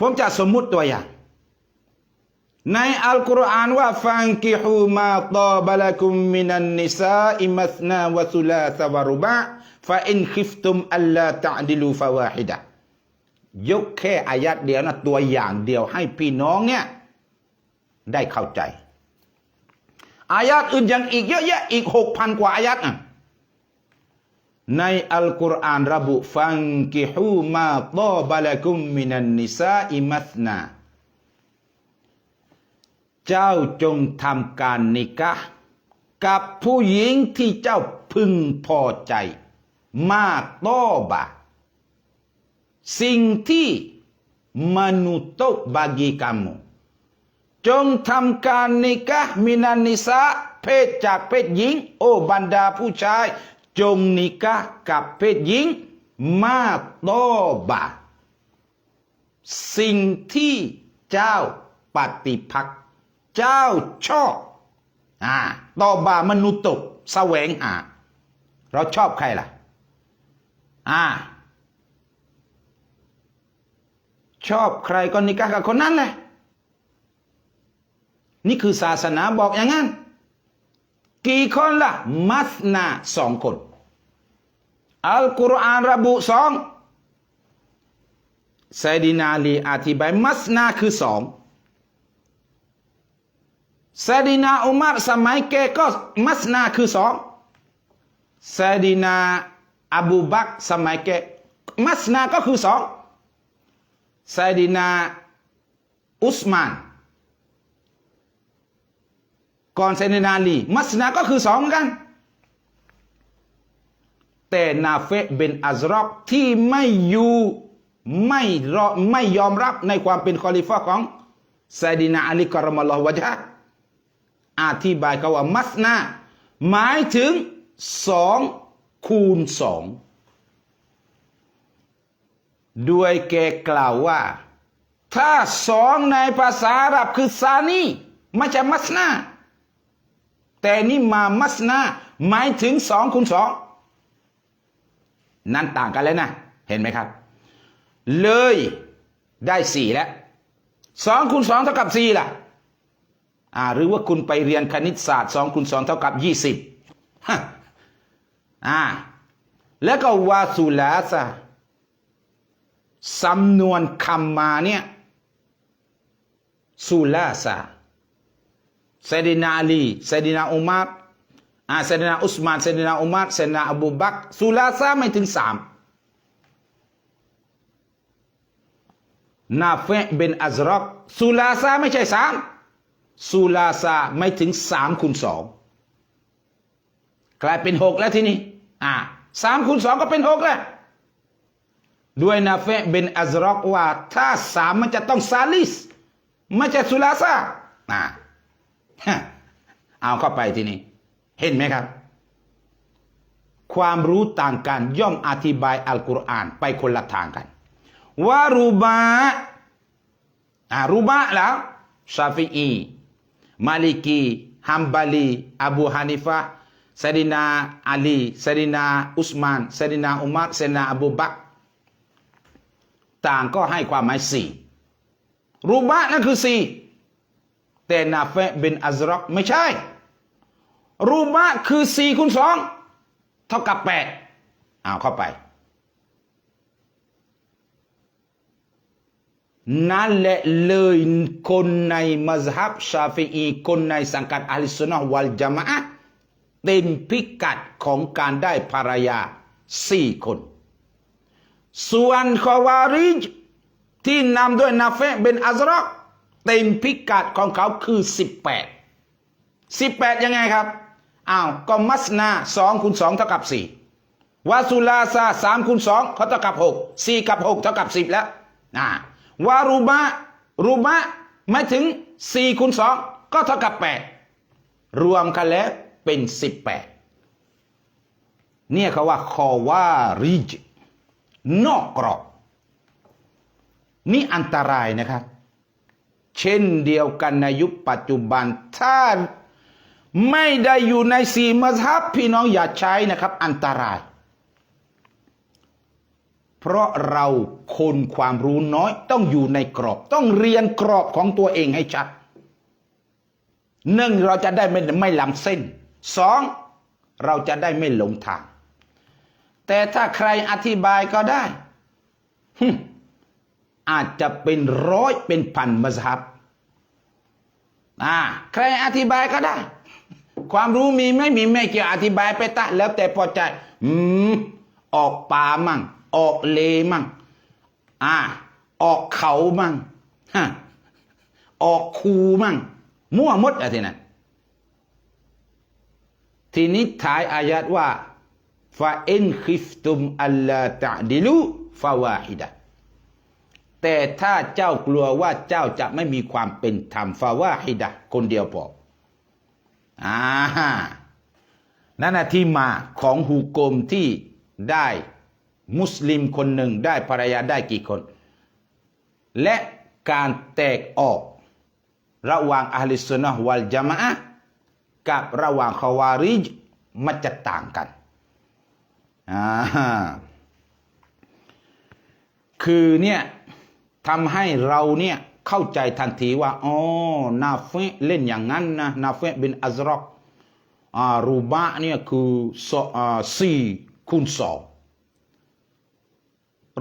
ผมจะสมมุติตัวอย่าง ในอัลกุรอานว่าฟังกิฮูมาตอบะลักุมมินันนิซาอิมัสนาวะสุลาสวรุบะฟาอินคิฟตุมอัลลาตะดิลูฟาวาฮิดะยกแค่อายัดเดียวนะตัวอย่างเดียวให้พี่น้องเนี่ยได้เข้าใจ อายัดอื่นยังอีกเยอะแยะอีกหกพันกว่าอายัดอะ ในอัลกุรอานระบุฟังกิฮูมาตอบะลักุมมินันนิซาอิมัสนาเจ้าจงทำการนิกะกับผู้หญิงที่เจ้าพึงพอใจ มาต้อบะ สิ่งที่มนุษย์บากิ kamu จงทำการนิกะมินันนิสาเพศจากเพศหญิง โอบรรดาผู้ชาย จงนิกะกับเพศหญิง มาโตบะ สิ่งที่เจ้าปฏิพักเจ้าชอบอ่าตอบามนุษย์ตกแสวงหาเราชอบใครล่ะ อ่า ชอบใครก็นิกะกับคนนั้นแหละ นี่คือศาสนาบอกอย่างนั้น กี่คนล่ะ มัสนาสองคน อัลกุรอานระบุสองไซดินาลีอธิบายมัสนาคือสองไซดินาอุมารสมัยแกก็มัสนาคือสองไซดินาอบูบักสมัยแกมัสนาก็คือสองไซดินาอุสมาน ก่อนไซดินาลีมัสนาก็คือสองเหมือนกัน แต่นาเฟะเบนอัซรอกที่ไม่อยู่ไม่รอไม่ยอมรับในความเป็นคอลิฟะของไซดินาอาลีกรมลลอฮ์วะจฮะอธิบายเขาว่ามัสนาหมายถึงสองคูณสองด้วยแกกล่าวว่า ถ้าสองในภาษาอาหรับคือซานีไม่ใช่มัสนาแต่นี่มามัสนาหมายถึงสองคูณสอง นั่นต่างกันแล้วนะ เห็นไหมครับ เลยได้สี่แล้วสองคูณสองเท่ากับสี่ล่ะอ่าหรือว่าคุณไปเรียนคณิตศาสตร์สองคูณสองเท่ากับยี่สิบฮะอ่าแล้วก็วาสุลาซะสำนวนคำมาเนี่ยสุลาซาไซดินาลีไซดินาอุมัร อ่าไซดนาอุสมานไซดนาอุมัรไซดนาอบูบักรสุลาซาไม่ถึงสามนาเฟะเบนอัซรอกสุลาซาไม่ใช่สามสุลาซาไม่ถึงสามคูณสองกลายเป็นหกแล้วทีนี้อ่าสามคูณสองก็เป็นหกแล้วด้วยนาเฟะเบนอัซรอกว่า ถ้าสามมันจะต้องซาลิสไม่ใช่สุลาซาอ่าฮะเอาเข้าไปทีนี้ เห็นไหมครับ ความรู้ต่างกันย่อมอธิบายอัลกุรอานไปคนละทางกันว่ารูบะอ่ารูบะแล้วชาฟิอีมาลิกีฮัมบาลีอบูฮานิฟะซาดินาอาลีซาดินาอุสมานซาดินาอุมัรซาดินาอบูบักต่างก็ให้ความหมายสี่รูบะนั่นคือสี่แต่นาเฟะเบนอัซรอกไม่ใช่ รูบะคือสี่คูณสองเท่ากับแปดเอาเข้าไป นั่นแหละเลยคนในมัซฮับชาฟีอีคนในสังกัดอัลสุนนะวัลจามะต์เต็มพิกัดของการได้ภรรยาสี่คน ส่วนคอวาริจที่นำด้วยนาเฟะเบนอัซรอกเต็มพิกัดของเขาคือ 18 18 ยังไงครับ อ้าวก็มัสนา2คูณ2เท่ากับ4วาสุลาซา3คูณ2เขาเท่ากับ6 4กับ6เท่ากับ10แล้วอ่าวารูบะรูบะไม่ถึง4คูณ2ก็เท่ากับ8รวมกันแล้วเป็น18เนี่ยเขาว่าคอวาริจนอกกรอบนี่อันตรายนะครับ เช่นเดียวกันในยุคปัจจุบันถ้า ไม่ได้อยู่ในสีมัซฮับพี่น้องอย่าใช้นะครับ อันตราย เพราะเราคนความรู้น้อยต้องอยู่ในกรอบ ต้องเรียนกรอบของตัวเองให้ชัดหนึ่งเราจะได้ไม่ไม่ล้ำเส้นสองเราจะได้ไม่หลงทาง แต่ถ้าใครอธิบายก็ได้อาจจะเป็นร้อยเป็นพันมัสฮับอ่าใครอธิบายก็ได้ ความรู้มีไม่มีไม่เกี่ยวอธิบายไปตะแล้วแต่พอใจอืมออกป่ามั่ง ออกเลมั่ง อ่า ออกเขามั่งฮะออกคูมั่ง มั่วมดอะไรนั้นทีนี้ท้ายอายัดว่าฟาอินคิฟตุมอัลลาตะดิลูฟาวาฮิดะแต่ถ้าเจ้ากลัวว่าเจ้าจะไม่มีความเป็นธรรมฟาวาฮิดะคนเดียวพอ อ่านั่นนะที่มาของฮุกกลมที่ได้มุสลิมคนหนึ่งได้ภรรยาได้กี่คน และการแตกออก ระหว่างอัลลิสุนนะห์วัลจามะกับระหว่างคาวาริจมันจะต่างกันอ่าคือเนี่ยทำให้เราเนี่ย เข้าใจทันทีว่าอ๋อนาเฟะเล่นอย่างนั้นนะนาเฟะบินอัซรอกรูบะเนี่ยคือสี่คูณสอง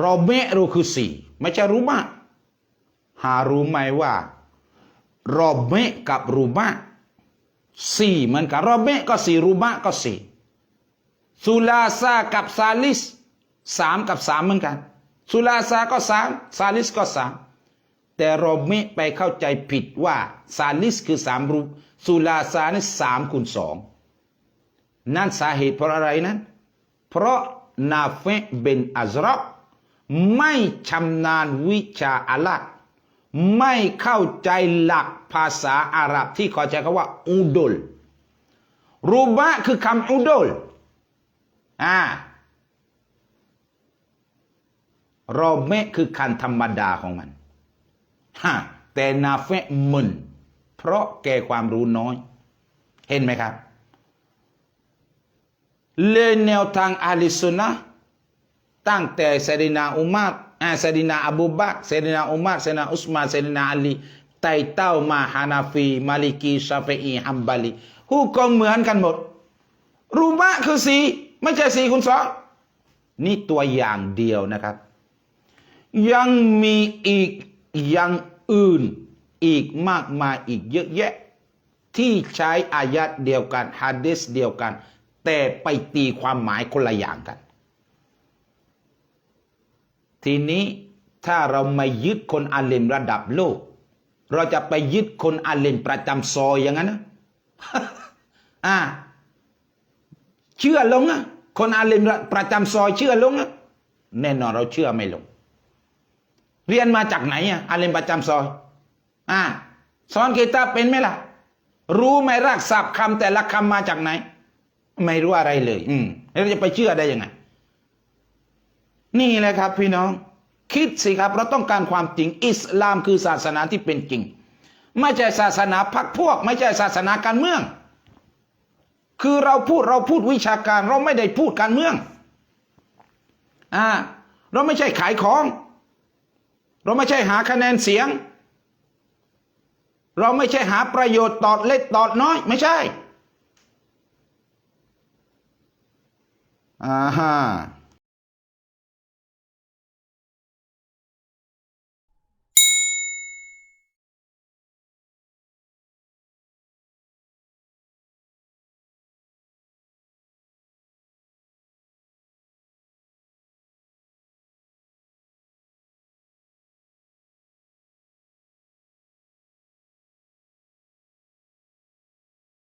รอเมะรูคือสี่ไม่ใช่รูบะหารู้ไหมว่ารอบเมะกับรูบะสี่เหมือนกันรอบเมะก็สี่รูบะก็สี่สุลาซากับซาลิสสามกับสามเหมือนกันสุลาซาก็สามซาลิสก็สาม แต่เรอบเมะไปเข้าใจผิดว่าซาลิสคือสามรูปสุลาซานี่สามคูณสองนั่นสาเหตุเพราะอะไรนั้น เพราะนาเฟเบนอัซรอกไม่ชำนาญวิชาอาลัดไม่เข้าใจหลักภาษาอาหรับที่เขาใช้คำว่าอุดลรูบะคือคำอุดลอ่ารอเมะคือคันธรรมดาของมัน ฮะแต่นาเฟะมึนเพราะแกความรู้น้อย เห็นไหมครับเลยแนวทางอาลิสุนนะตั้งแต่เซดินาอุมัรอาเซดินาอบูบักเซดินาอุมัรเซดินาอุสมานเซดินาอาลีไต่เต้ามาฮานาฟี มาลิกีชาเฟอีฮัมบาลีฮูกองเหมือนกันหมด รูมะคือสีไม่ใช่สีคุณสองนี่ตัวอย่างเดียวนะครับ ยังมีอีกย่าง อื่นอีกมากมายอีกเยอะแยะ ที่ใช้อายัดเดียวกันฮะดิษเดียวกัน แต่ไปตีความหมายคนละอย่างกัน ทีนี้ถ้าเราไม่ยึดคนอาเลมระดับโลก เราจะไปยึดคนอาเลมประจำซอยอย่างนั้นนะอ่าเชื่อลงอะคนอาเลมประจำซอยเชื่อลงอะแน่นอนเราเชื่อไม่ลง เรียนมาจากไหนอะอาเลมประจำซอยอ่าสอนกีตาร์เป็นไหมล่ะ รู้ไหมรากศัพท์คำแต่ละคำมาจากไหน ไม่รู้อะไรเลย อืมแล้วเราจะไปเชื่อได้ยังไง นี่แหละครับ พี่น้อง คิดสิครับเราต้องการความจริง อิสลามคือศาสนาที่เป็นจริง ไม่ใช่ศาสนาพักพวก ไม่ใช่ศาสนาการเมือง คือเราพูดเราพูดวิชาการ เราไม่ได้พูดการเมือง อ่า เราไม่ใช่ขายของ เราไม่ใช่หาคะแนนเสียง เราไม่ใช่หาประโยชน์ตอดเล็กตอดน้อย ไม่ใช่อ่าฮะ